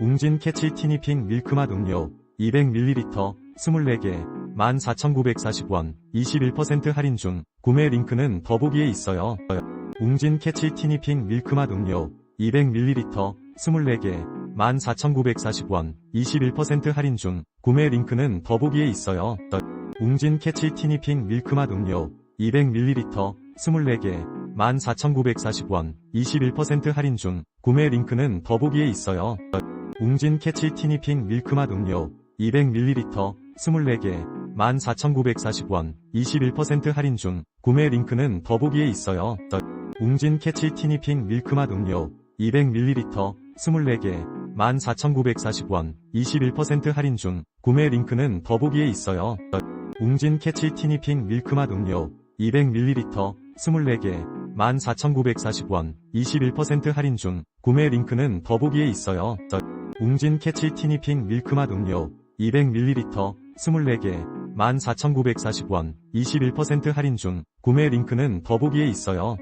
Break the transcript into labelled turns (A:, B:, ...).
A: 웅진 캐치 티니핑 밀크맛 음료 200ml 24개 14,940원 21% 할인 중 구매 링크는 더보기에 있어요. 웅진 캐치 티니핑 밀크맛 음료 200ml 24개 14,940원 21% 할인 중 구매 링크는 더보기에 있어요. 웅진 캐치 티니핑 밀크맛 음료 200ml 24개 14,940원 21% 할인 중 구매 링크는 더보기에 있어요. 웅진 캐치 티니핑 밀크맛 음료 200ml 24개 14,940원 21% 할인 중 구매 링크는 더보기에 있어요. 웅진 캐치 티니핑 밀크맛 음료 200ml 24개 14,940원 21% 할인 중 구매 링크는 더보기에 있어요. 웅진 캐치 티니핑 밀크맛 음료 200ml 24개 14,940원 21% 할인 중 구매 링크는 더보기에 있어요. 웅진 캐치 티니핑 밀크맛 음료 200ml 24개 14,940원 21% 할인 중 구매 링크는 더보기에 있어요.